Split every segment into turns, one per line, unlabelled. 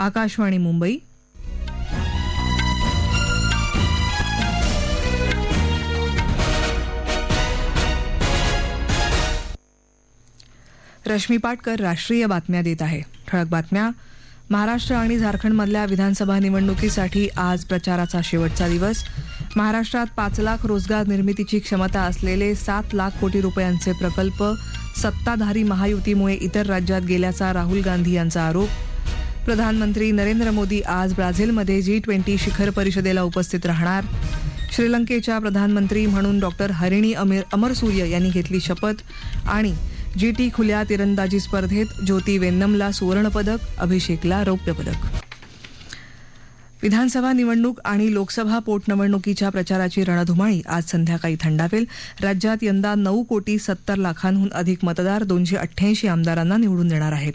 आकाशवाणी मुंबई रश्मी पाटकर राष्ट्रीय बातम्या देत आहे ठळक बातम्या महाराष्ट्र आणि झारखंडमधल्या विधानसभा निवडणुकीसाठी आज प्रचाराचा शेवटचा दिवस महाराष्ट्रात पाच लाख रोजगार निर्मितीची क्षमता असलेले सात लाख कोटी रुपयांचे प्रकल्प सत्ताधारी महायुतीमुळे इतर राज्यात गेल्याचा राहुल गांधी यांचा आरोप प्रधानमंत्री नरेंद्र मोदी आज ब्राझीलमध्ये जी ट्वेंटी शिखर परिषदेला उपस्थित राहणार श्रीलंकेच्या प्रधानमंत्री म्हणून डॉक्टर हरिणी अमीर अमरसूर्य यांनी घेतली शपथ आणि जी टी खुल्या तिरंदाजी स्पर्धेत ज्योती वेन्नमला सुवर्णपदक अभिषेकला रौप्यपदक विधानसभा निवडणूक आणि लोकसभा पोटनिवडणुकीच्या प्रचाराची रणधुमाळी आज संध्याकाळी थंडावेल राज्यात यंदा नऊ कोटी सत्तर लाखांहून अधिक मतदार दोनशे अठ्ठ्याऐंशी आमदारांना निवडून देणार आहेत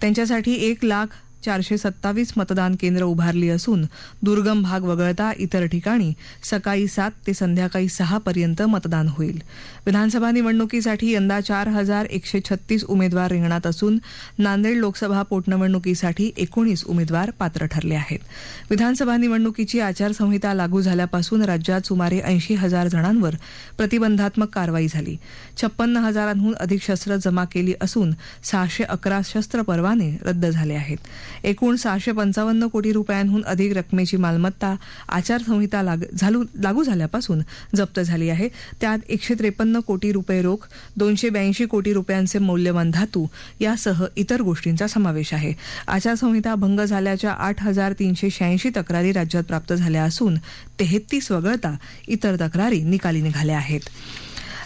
त्यांच्यासाठी एक लाख चारशे सत्तावीस मतदान केंद्र उभारली असून दुर्गम भाग वगळता इतर ठिकाणी सकाळी सात ते संध्याकाळी सहा पर्यंत मतदान होईल विधानसभा निवडणुकीसाठी यंदा चार हजार एकशे छत्तीस उमेदवार रिंगणात असून नांदेड लोकसभा पोटनिवडणुकीसाठी एकोणीस उमेदवार पात्र ठरले आहेत विधानसभा निवडणुकीची आचारसंहिता लागू झाल्यापासून राज्यात सुमारे ऐंशी हजार जणांवर प्रतिबंधात्मक कारवाई झाली छप्पन्न हजारांहून अधिक शस्त्र जमा केली असून सहाशे अकरा शस्त्र परवाने रद्द झाले आहेत एकूण सहाशे पंचावन्न कोटी रुपयांहून अधिक रकमेची मालमत्ता आचारसंहिता लागू झाल्यापासून जप्त झाली आहे त्यात एकशे त्रेपन्न कोटी रुपये रोख दोनशे ब्याऐंशी कोटी रुपयांचे मौल्यवान धातू यासह इतर गोष्टींचा समावेश आहे आचारसंहिता भंग झाल्याच्या आठ हजार तीनशे शहाऐंशी तक्रारी राज्यात प्राप्त झाल्या असून तेहतीस वगळता इतर तक्रारी निकाली निघाल्या आहेत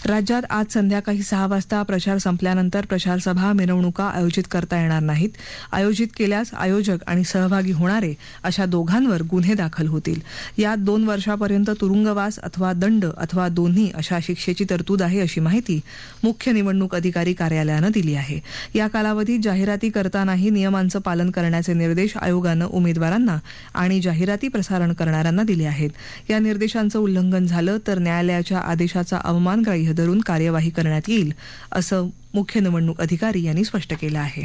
राज्यात आज संध्याकाळी सहा वाजता प्रचार संपल्यानंतर प्रचारसभा मिरवणुका आयोजित करता येणार नाहीत आयोजित केल्यास आयोजक आणि सहभागी होणारे अशा दोघांवर गुन्हे दाखल होतील यात दोन वर्षापर्यंत तुरुंगवास अथवा दंड अथवा दोन्ही अशा शिक्षेची तरतूद आहे अशी माहिती मुख्य निवडणूक अधिकारी कार्यालयानं दिली आहे या कालावधीत जाहिराती करतानाही नियमांचं पालन करण्याचे निर्देश आयोगानं उमेदवारांना आणि जाहिराती प्रसारण करणाऱ्यांना दिले आहेत या निर्देशांचं उल्लंघन झालं तर न्यायालयाच्या आदेशाचा अवमानग्राही धरून कार्यवाही करण्यात येईल असं मुख्य निवडणूक अधिकारी यांनी स्पष्ट केलं आहे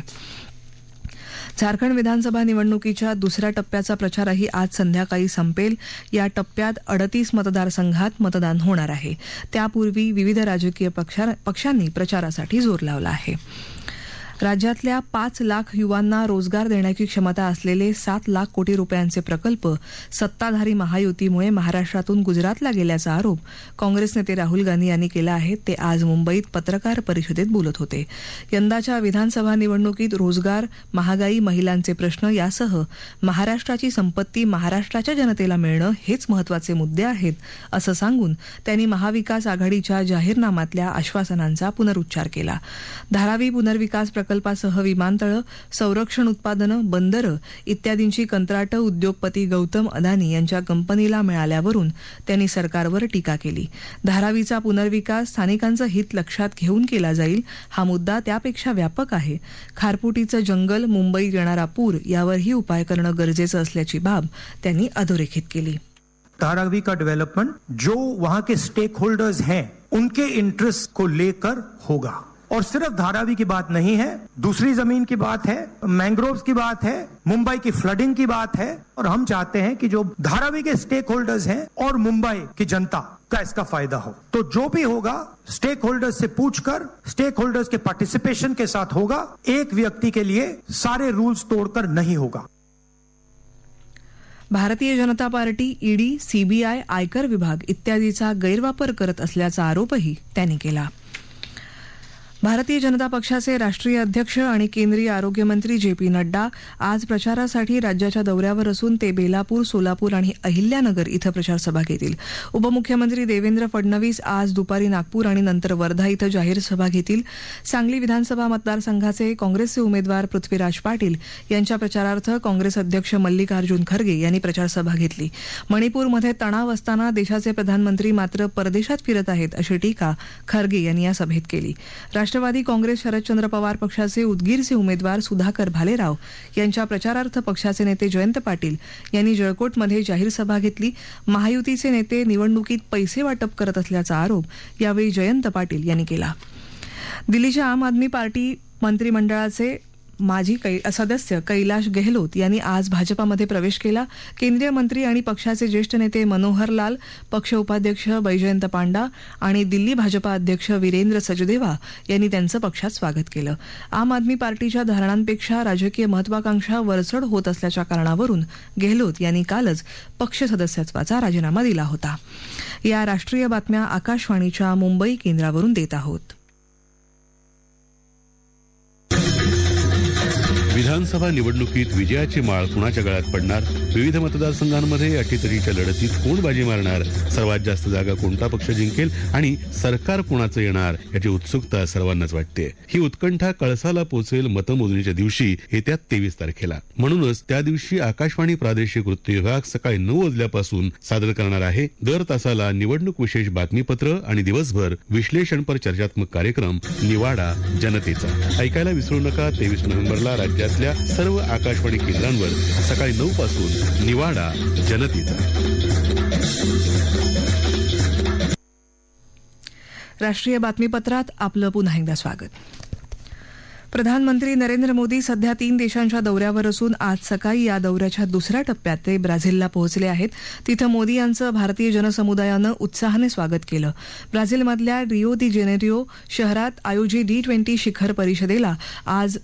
झारखंड विधानसभा निवडणुकीच्या दुसऱ्या टप्प्याचा प्रचारही आज संध्याकाळी संपेल या टप्प्यात अडतीस मतदारसंघात मतदान होणार आहे त्यापूर्वी विविध राजकीय पक्षांनी प्रचारासाठी जोर लावला आहे राज्यातल्या पाच लाख युवांना रोजगार देण्याची क्षमता असलेले सात लाख कोटी रुपयांचे प्रकल्प सत्ताधारी महायुतीमुळे महाराष्ट्रातून गुजरातला गेल्याचा आरोप काँग्रेस नेते राहुल गांधी यांनी केला आहे ते आज मुंबईत पत्रकार परिषदेत बोलत होते यंदाच्या विधानसभा निवडणुकीत रोजगार महागाई महिलांचे प्रश्न यासह महाराष्ट्राची संपत्ती महाराष्ट्राच्या जनतेला मिळणं हेच महत्वाचे मुद्दे आहेत असं सांगून त्यांनी महाविकास आघाडीच्या जाहीरनाम्यातल्या आश्वासनांचा पुनरुच्चार केला धारावी पुनर्विकास प्रकल्प प्रकल्पासह विमानतळं संरक्षण उत्पादनं बंदरं इत्यादींची कंत्राटं उद्योगपती गौतम अदानी यांच्या कंपनीला मिळाल्यावरून त्यांनी सरकारवर टीका केली धारावीचा पुनर्विकास स्थानिकांचं हित लक्षात घेऊन केला जाईल हा मुद्दा त्यापेक्षा व्यापक आहे खारपुटीचं जंगल मुंबई येणारा पूर यावरही उपाय करणं गरजेचं असल्याची बाब त्यांनी अधोरेखित केली धारावी का डेव्हलपमेंट जो वहां के स्टेक होल्डर्स हैं उनके इंटरेस्ट को लेकर होगा और सिर्फ धारावी की बात नहीं है दूसरी जमीन की बात है मैंग्रोव की बात है मुंबई की फ्लडिंग की बात है और हम चाहते हैं कि जो धारावी के स्टेक होल्डर्स हैं और मुंबई की जनता का इसका फायदा हो तो जो भी होगा स्टेक होल्डर्स से पूछकर स्टेक होल्डर्स के पार्टिसिपेशन के साथ होगा एक व्यक्ति के लिए सारे रूल्स तोड़कर नहीं होगा भारतीय जनता पार्टी ईडी सीबीआय आयकर विभाग इत्यादीचा गैरवापर करत असल्याचा आरोपही त्यांनी केला भारतीय जनता पक्षाचे राष्ट्रीय अध्यक्ष आणि केंद्रीय आरोग्यमंत्री जे पी नड्डा आज प्रचारासाठी राज्याच्या दौऱ्यावर असून ते बेलापूर सोलापूर आणि अहिल्यानगर इथं प्रचारसभा घेतील उपमुख्यमंत्री देवेंद्र फडणवीस आज दुपारी नागपूर आणि नंतर वर्धा इथं जाहीर सभा घेतील सांगली विधानसभा मतदारसंघाचे काँग्रेसचे उमेदवार पृथ्वीराज पाटील यांच्या प्रचारार्थ काँग्रेस अध्यक्ष मल्लिकार्जुन खरगे यांनी प्रचारसभा घेतली मणिपूरमध्ये तणाव असताना देशाचे प्रधानमंत्री मात्र परदेशात फिरत आहेत अशी टीका खरगे यांनी या सभेत केली राष्ट्रवादी काँग्रेस शरदचंद्र पवार पक्षाचे उदगीरचे उमेदवार सुधाकर भालेराव यांच्या प्रचारार्थ पक्षाचे नेते जयंत पाटील यांनी जळकोटमध्ये जाहीर सभा घेतली महायुतीचे नेते निवडणुकीत पैसे वाटप करत असल्याचा आरोप यावेळी जयंत पाटील यांनी केला दिल्लीच्या आम आदमी पार्टी मंत्रिमंडळाचे माजी कै सदस्य कैलाश गेहलोत यांनी आज भाजपामध्ये प्रवेश केला केंद्रीय मंत्री आणि पक्षाचे ज्येष्ठ नेते मनोहर लाल पक्ष उपाध्यक्ष बैजयंत पांडा आणि दिल्ली भाजपा अध्यक्ष वीरेंद्र सजदेवा यांनी त्यांचं पक्षात स्वागत केलं आम आदमी पार्टीच्या धारणांपेक्षा राजकीय महत्वाकांक्षा वरचढ होत असल्याच्या कारणावरून गेहलोत यांनी कालच पक्ष सदस्यत्वाचा राजीनामा दिला होता या राष्ट्रीय बातम्या आकाशवाणीच्या मुंबई केंद्रावरून देत आहोत विधानसभा निवडणुकीत विजयाची माळ कुणाच्या गळ्यात पडणार विविध मतदारसंघांमध्ये अटीतटीच्या लढतीत कोण बाजी मारणार सर्वात जास्त जागा कोणता पक्ष जिंकेल आणि सरकार कोणाचं येणार याची उत्सुकता सर्वांनाच वाटते ही उत्कंठा कळसाला पोचेल मतमोजणीच्या दिवशी येत्या तेवीस तारखेला म्हणूनच त्या दिवशी आकाशवाणी प्रादेशिक वृत्त विभाग सकाळी नऊ वाजल्यापासून सादर करणार आहे दर तासाला निवडणूक विशेष बातमीपत्र आणि दिवसभर विश्लेषणपर चर्चात्मक कार्यक्रम निवाडा जनतेचा ऐकायला विसरू नका तेवीस नोव्हेंबरला राज्यातल्या सर्व आकाशवाणी केंद्रांवर सकाळी नऊ पासून निवाडा जनतेचा राष्ट्रीय बातमीपत्रात आपलं पुन्हा एकदा स्वागत प्रधानमंत्री नरेंद्र मोदी सध्या तीन देशांच्या दौऱ्यावर असून आज सकाळी या दौऱ्याच्या दुसऱ्या टप्प्यात ते ब्राझीलला पोहोचले आहेत तिथं मोदी यांचं भारतीय जनसमुदायानं उत्साहाने स्वागत केलं ब्राझीलमधल्या रिओ दी जेनेरिओ शहरात आयोजित डी ट्वेंटी शिखर परिषदेला आज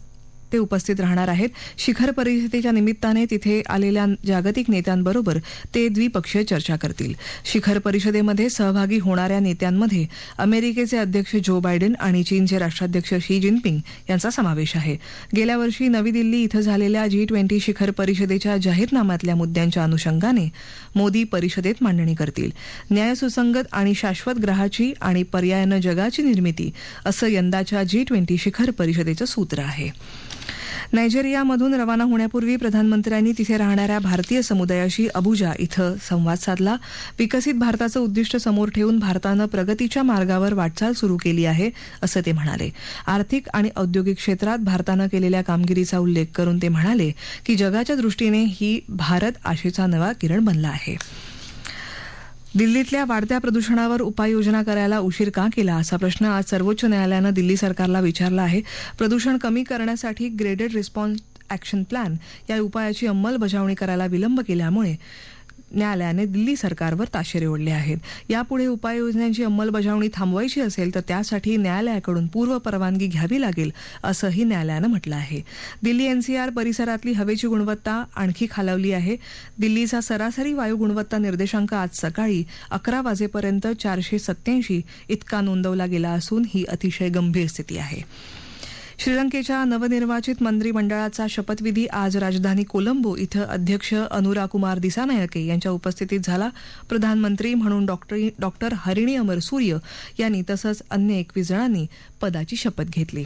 ते उपस्थित राहणार आहेत शिखर परिषदेच्या निमित्ताने तिथे आलेल्या जागतिक नेत्यांबरोबर ते द्विपक्षीय चर्चा करतील शिखर परिषदेमध्ये सहभागी होणाऱ्या नेत्यांमध्ये अमेरिकेचे अध्यक्ष जो बायडन आणि चीनचे राष्ट्राध्यक्ष शी जिनपिंग यांचा समावेश आहे गेल्या वर्षी नवी दिल्ली इथं झालेल्या जी ट्वेंटी शिखर परिषदेच्या जाहीरनाम्यातल्या मुद्द्यांच्या अनुषंगाने मोदी परिषदेत मांडणी करतील सुसंगत आणि शाश्वत ग्रहाची आणि पर्यायानं जगाची निर्मिती असं यंदाच्या जी ट्वेंटी शिखर परिषदेचं सूत्र आहे नायजेरियामधून रवाना होण्यापूर्वी प्रधानमंत्र्यांनी तिथे राहणाऱ्या भारतीय समुदायाशी अबुजा इथं संवाद साधला विकसित भारताचं उद्दिष्ट समोर ठेवून भारतानं प्रगतीच्या मार्गावर वाटचाल सुरू केली आहे असं ते म्हणाले आर्थिक आणि औद्योगिक क्षेत्रात भारतानं केलेल्या कामगिरीचा उल्लेख करून ते म्हणाले की जगाच्या दृष्टीने ही भारत आशेचा नवा किरण बनला आहे दिल्लीतल्या वाढत्या प्रदूषणावर उपाययोजना करायला उशीर का केला असा प्रश्न आज सर्वोच्च न्यायालयानं दिल्ली सरकारला विचारला आहे प्रदूषण कमी करण्यासाठी ग्रेडेड रिस्पॉन्स ॲक्शन प्लॅन या उपायाची अंमलबजावणी करायला विलंब केल्यामुळे न्यायालयाने दिल्ली सरकारवर ताशेरे ओढले आहेत यापुढे उपाययोजनांची अंमलबजावणी थांबवायची असेल तर त्यासाठी न्यायालयाकडून पूर्व परवानगी घ्यावी लागेल असंही न्यायालयानं म्हटलं आहे दिल्ली एनसीआर परिसरातली हवेची गुणवत्ता आणखी खालावली आहे दिल्लीचा सरासरी वायू गुणवत्ता निर्देशांक आज सकाळी अकरा वाजेपर्यंत चारशे सत्याऐंशी इतका नोंदवला गेला असून ही अतिशय गंभीर स्थिती आहे श्रीलंकेच्या नवनिर्वाचित मंत्रिमंडळाचा शपथविधी आज राजधानी कोलंबो इथं अध्यक्ष अनुराकुमार दिसानायके यांच्या उपस्थितीत झाला प्रधानमंत्री म्हणून डॉक्टर हरिणी अमर सूर्य यांनी तसंच अन्य एकवीस जणांनी पदाची शपथ घेतली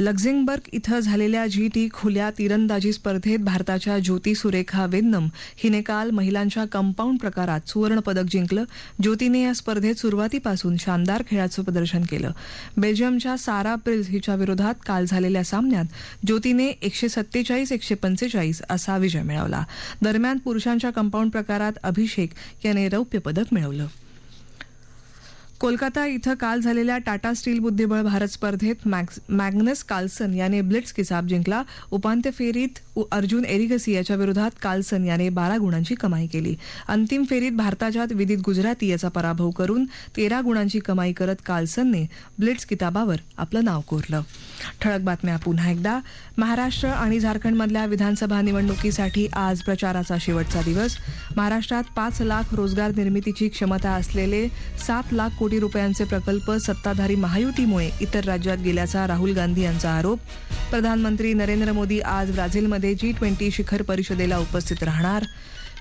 लक्झेंबर्ग इथं झालेल्या जी टी खुल्या तिरंदाजी स्पर्धेत भारताच्या ज्योती सुरेखा वेन्नम हिने काल महिलांच्या कंपाऊंड प्रकारात सुवर्णपदक जिंकलं ज्योतीने या स्पर्धेत सुरुवातीपासून शानदार खेळाचं प्रदर्शन केलं बेल्जियमच्या सारा प्रिल्स हिच्या विरोधात काल झालेल्या सामन्यात ज्योतीने एकशे सत्तेचाळीस एकशे पंचेचाळीस असा विजय मिळवला दरम्यान पुरुषांच्या कंपाऊंड प्रकारात अभिषेक याने रौप्य पदक मिळवलं कोलकाता इथं काल झालेल्या टाटा स्टील बुद्धिबळ भारत स्पर्धेत मॅग्नस कार्लसन याने ब्लिट्स किसाब जिंकला उपांत्य फेरीत अर्जुन एरिगसी याच्या विरोधात कार्लसन याने बारा गुणांची कमाई केली अंतिम फेरीत भारताच्या विदित गुजराती याचा पराभव करून तेरा गुणांची कमाई करत कालसनने ब्लिट्स किताबावर आपलं नाव कोरलं ठळक बातम्या पुन्हा एकदा महाराष्ट्र आणि झारखंडमधल्या विधानसभा निवडणुकीसाठी आज प्रचाराचा शेवटचा दिवस महाराष्ट्रात पाच लाख रोजगार निर्मितीची क्षमता असलेले सात लाख कोटी रुपयांचे प्रकल्प सत्ताधारी महायुतीमुळे इतर राज्यात गेल्याचा राहुल गांधी यांचा आरोप प्रधानमंत्री नरेंद्र मोदी आज ब्राझीलमध्ये मध्ये जी ट्वेंटी शिखर परिषदेला उपस्थित राहणार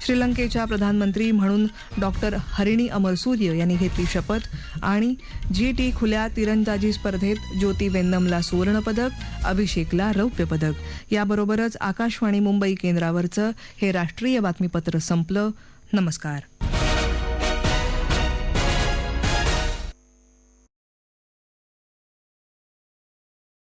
श्रीलंकेच्या प्रधानमंत्री म्हणून डॉक्टर हरिणी अमरसूर्य यांनी घेतली शपथ आणि जी टी खुल्या तिरंदाजी स्पर्धेत ज्योती वेन्नमला सुवर्णपदक अभिषेकला रौप्य पदक याबरोबरच आकाशवाणी मुंबई केंद्रावरचं हे राष्ट्रीय बातमीपत्र संपलं नमस्कार